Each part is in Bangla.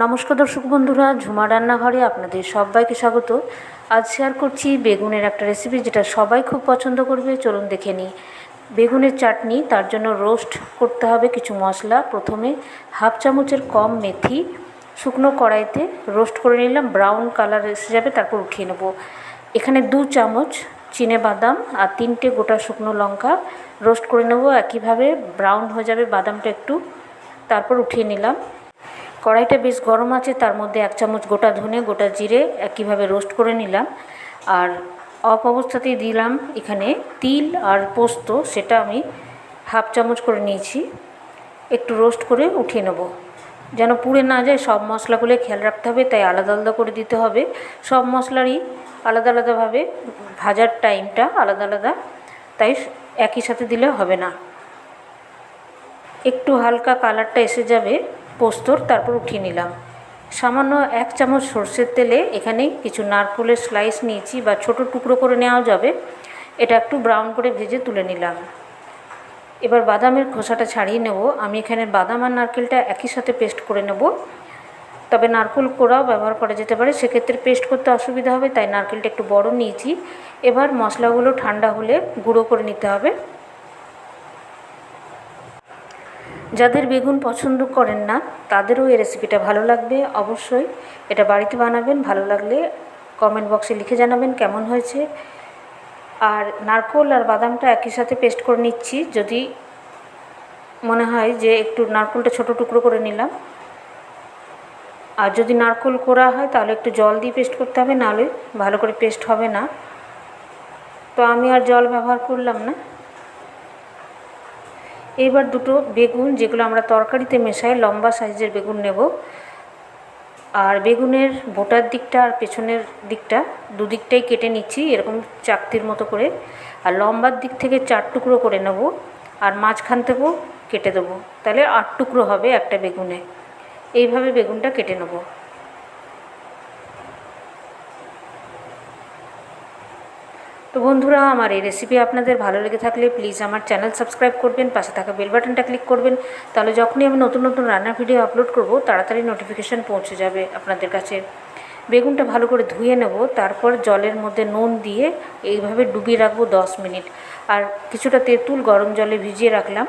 নমস্কার দর্শক বন্ধুরা, ঝুমা রান্নাঘরে আপনাদের সবাইকে স্বাগত। আজ শেয়ার করছি বেগুনের একটা রেসিপি যেটা সবাই খুব পছন্দ করবে। চলুন দেখে নিই। বেগুনের চাটনি, তার জন্য রোস্ট করতে হবে কিছু মশলা। প্রথমে হাফ চামচের কম মেথি, শুকনো কড়াইতে রোস্ট করে নিলাম। ব্রাউন কালার এসে যাবে, তারপর উঠিয়ে নেব। এখানে দু চামচ চিনে বাদাম আর তিনটে গোটা শুকনো লঙ্কা রোস্ট করে নেব। একইভাবে ব্রাউন হয়ে যাবে বাদামটা একটু। তারপর উঠিয়ে নিলাম। কড়াইটা বেশ গরম আছে, তার মধ্যে এক চামচ গোটা ধনে, গোটা জিরে একইভাবে রোস্ট করে নিলাম। আর অফ অবস্থাতেই দিলাম এখানে তিল আর পোস্ত, সেটা আমি হাফ চামচ করে নিয়েছি। একটু রোস্ট করে উঠিয়ে নেব। যেন পুড়ে না যায়, সব মশলাগুলো খেয়াল রাখতে হবে, তাই আলাদা আলাদা করে দিতে হবে। সব মশলারই আলাদা আলাদাভাবে ভাজার টাইমটা আলাদা আলাদা, তাই একই সাথে দিলে হবে না। একটু হালকা কালারটা এসে যাবে। পোস্তর তারপর উঠিয়ে নিলাম। সামান্য এক চামচ সর্ষের তেলে এখানে কিছু নারকোলের স্লাইস নিয়েছি বা ছোট টুকরো করে নেওয়া যাবে। এটা একটু ব্রাউন করে ভেজে তুলে নিলাম। এবার বাদামের খোসাটা ছাড়িয়ে নেব। আমি এখানে বাদাম আর নারকেলটা একই সাথে পেস্ট করে নেব। তবে নারকেল কোড়াও ব্যবহার করা যেতে পারে। সেক্ষেত্রে পেস্ট করতে অসুবিধা হবে, তাই নারকেলটা একটু বড় নিয়েছি। এবার মশলাগুলো ঠান্ডা হলে গুঁড়ো করে নিতে হবে। যাদের বেগুন পছন্দ করেন না, তাদেরও এই রেসিপিটা ভালো লাগবে। অবশ্যই এটা বাড়িতে বানাবেন, ভালো লাগলে কমেন্ট বক্সে লিখে জানাবেন কেমন হয়েছে। আর নারকোল আর বাদামটা একই সাথে পেস্ট করে নিচ্ছি। যদি মনে হয় যে একটু নারকোলটা ছোটো টুকরো করে নিলাম। আর যদি নারকোল করা হয়, তাহলে একটু জল দিয়ে পেস্ট করতে হবে, নাহলে ভালো করে পেস্ট হবে না। তো আমি আর জল ব্যবহার করলাম না। এইবার দুটো বেগুন যেগুলো আমরা তরকারিতে মেশাই, লম্বা সাইজের বেগুন নেব। আর বেগুনের বোটার দিকটা আর পেছনের দিকটা দুদিকটাই কেটে নিচ্ছি, এরকম চাকতির মতো করে। আর লম্বার দিক থেকে চার টুকরো করে নেব আর মাঝখান থেকেও কেটে দেবো। তাহলে আট টুকরো হবে একটা বেগুনে। এইভাবে বেগুনটা কেটে নেব। তো বন্ধুরা, আমার এই রেসিপি আপনাদের ভালো লেগে থাকলে প্লিজ আমার চ্যানেল সাবস্ক্রাইব করবেন, পাশে থাকা বেল বাটনটা ক্লিক করবেন। তাহলে যখনই আমি নতুন নতুন রান্নার ভিডিও আপলোড করব, তাড়াতাড়ি নোটিফিকেশান পৌঁছে যাবে আপনাদের কাছে। বেগুনটা ভালো করে ধুয়ে নেব, তারপর জলের মধ্যে নুন দিয়ে এইভাবে ডুবিয়ে রাখব দশ মিনিট। আর কিছুটা তেঁতুল গরম জলে ভিজিয়ে রাখলাম।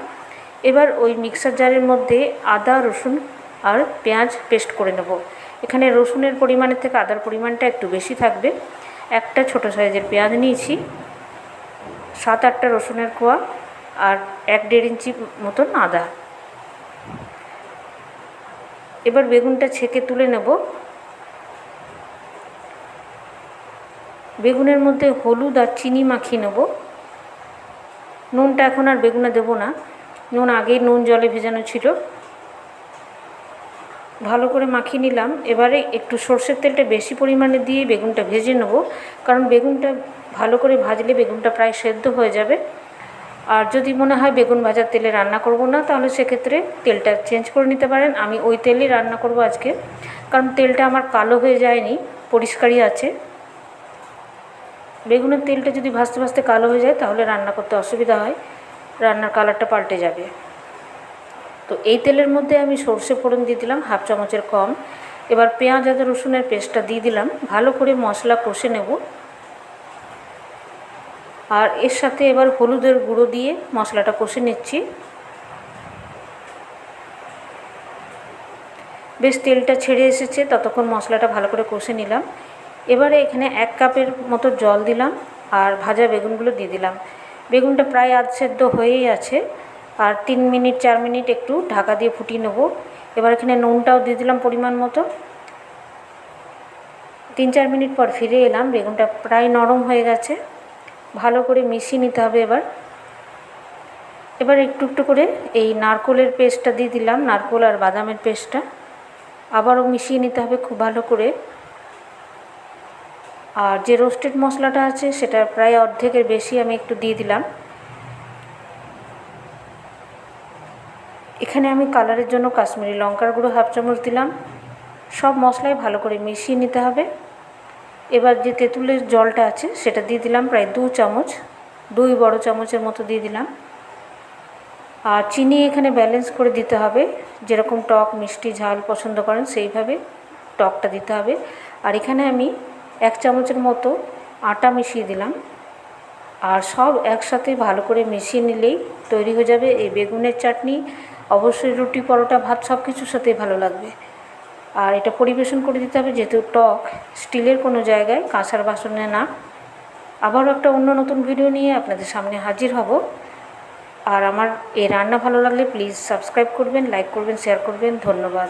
এবার ওই মিক্সার জারের মধ্যে আদা, রসুন আর পেঁয়াজ পেস্ট করে নেব। এখানে রসুনের পরিমাণের থেকে আদার পরিমাণটা একটু বেশি থাকবে। একটা ছোট সাইজের পেঁয়াজ নিয়েছি, সাত আটটা রসুনের কোয়া আর এক দেড় ইঞ্চি মতন আদা। এবার বেগুনটা ছেঁকে তুলে নেব। বেগুনের মধ্যে হলুদ আর চিনি মাখিয়ে নেব। নুনটা এখন আর বেগুনে দেবো না। নুন আগেই নুন জলে ভেজানো ছিল। ভালো করে মাখিয়ে নিলাম। এবারে একটু সর্ষের তেলটা বেশি পরিমাণে দিয়ে বেগুনটা ভেজে নেব। কারণ বেগুনটা ভালো করে ভাজলে বেগুনটা প্রায় সেদ্ধ হয়ে যাবে। আর যদি মনে হয় বেগুন ভাজার তেলে রান্না করব না, তাহলে সেক্ষেত্রে তেলটা চেঞ্জ করে নিতে পারেন। আমি ওই তেলেই রান্না করব আজকে। কারণ তেলটা আমার কালো হয়ে যায়নি, পরিষ্কারই আছে। বেগুনের তেলটা যদি ভাজতে ভাজতে কালো হয়ে যায়, তাহলে রান্না করতে অসুবিধা হয়। রান্নার কালারটা পাল্টে যাবে। তো এই তেলের মধ্যে আমি সর্ষে ফোড়ন দিয়ে দিলাম, হাফ চামচের কম। এবার পেঁয়াজ আদা রসুনের পেস্টটা দিয়ে দিলাম, ভালো করে মশলা কষে নেব। আর এর সাথে এবার হলুদের গুঁড়ো দিয়ে মশলাটা কষে নিচ্ছি। বেশ তেলটা ছেড়ে এসেছে, ততক্ষণ মশলাটা ভালো করে কষে নিলাম। এবারে এখানে এক কাপের মতো জল দিলাম আর ভাজা বেগুনগুলো দিয়ে দিলাম। বেগুনটা প্রায় আধ সেদ্ধ হয়েই আছে। আর তিন মিনিট, চার মিনিট একটু ঢাকা দিয়ে ফুটিয়ে নেব। এবার এখানে নুনটাও দিয়ে দিলাম পরিমাণ মতো। তিন, চার মিনিট পর ফিরে এলাম, বেগুনটা প্রায় নরম হয়ে গেছে। ভালো করে মিশিয়ে নিতে হবে এবার। এবার একটু একটু করে এই নারকোলের পেস্টটা দিয়ে দিলাম, নারকোল আর বাদামের পেস্টটা। আবারও মিশিয়ে নিতে হবে খুব ভালো করে। আর যে রোস্টেড মশলাটা আছে, সেটা প্রায় অর্ধেকের বেশি আমি একটু দিয়ে দিলাম। এখানে আমি কালারের জন্য কাশ্মীরি লঙ্কার গুঁড়ো হাফ চামচ দিলাম। সব মশলাই ভালো করে মিশিয়ে নিতে হবে। এবার যে তেঁতুলের জলটা আছে সেটা দিয়ে দিলাম প্রায় দু চামচ, দুই বড় চামচের মতো দিয়ে দিলাম। আর চিনি এখানে ব্যালেন্স করে দিতে হবে। যেরকম টক, মিষ্টি, ঝাল পছন্দ করেন সেইভাবে টকটা দিতে হবে। আর এখানে আমি এক চামচের মতো আটা মিশিয়ে দিলাম। আর সব একসাথে ভালো করে মিশিয়ে নিলেই তৈরি হয়ে যাবে এই বেগুনের চাটনি। অবশ্যই রুটি, পরোটা, ভাত সব কিছুর সাথেই ভালো লাগবে। আর এটা পরিবেশন করে দিতে হবে, যেহেতু টক, স্টিলের কোনো জায়গায় কাঁচার বাসনে না। আবারও একটা অন্য নতুন ভিডিও নিয়ে আপনাদের সামনে হাজির হব। আর আমার এই রান্না ভালো লাগলে প্লিজ সাবস্ক্রাইব করবেন, লাইক করবেন, শেয়ার করবেন। ধন্যবাদ।